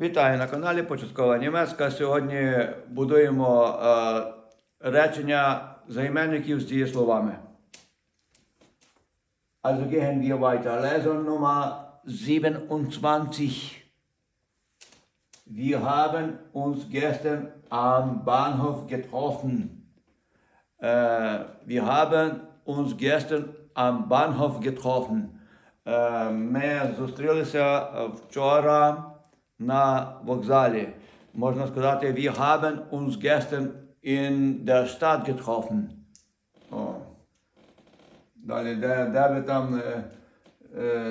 Вітаю на каналі Початкова Німецька. Сьогодні будуємо е, речення займенників з дієсловами. Also gehen wir weiter. Lesson Nummer 27. Wir haben uns gestern am Bahnhof getroffen. Äh, wir haben uns gestern am Bahnhof getroffen. Е, Ми зустрілися е, вчора на вокзалі. Можна сказати, wir haben uns gestern in der Stadt getroffen. О. Далі, де, де ви там,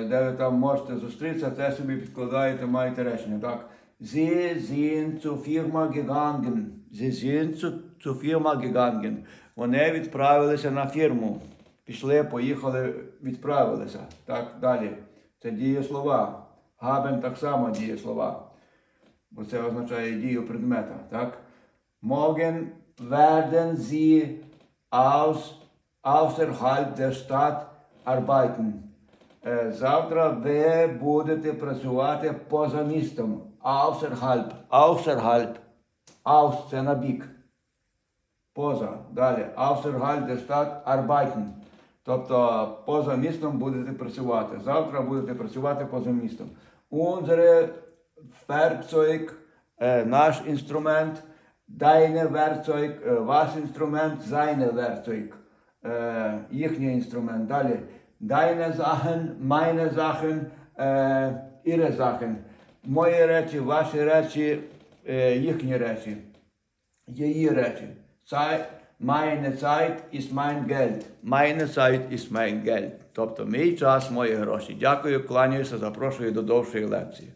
де ви там можете зустрітися, це собі підкладаєте, маєте речення. Так. Sie sind zur Firma gegangen. Sie sind zu, zur Firma gegangen. Вони відправилися на фірму. Пішли, поїхали, відправилися. Так, далі. Це дієслова. Haben так само дієслова. Бо це означає дію предмета. Так? Morgen werden sie aus, außerhalb der Stadt arbeiten. Е, Завтра ви будете працювати поза містом. Außerhalb. Außerhalb. Aus – це на бік. Поза. Далі. Außerhalb der Stadt arbeiten. Тобто поза містом будете працювати. Завтра будете працювати поза містом. Unsere Werkzeug, е, наш інструмент, deine Werkzeug, е, ваш інструмент, seine Werkzeug, е, їхній інструмент. Далі. Deine Sachen, meine Sachen, е, ihre Sachen. Мої речі, ваші речі, е, їхні речі її речі. Zeit, meine Zeit ist mein Geld. Meine Zeit ist mein Geld. Тобто мій час, мої гроші. Дякую, кланяюся, запрошую до довшої лекції.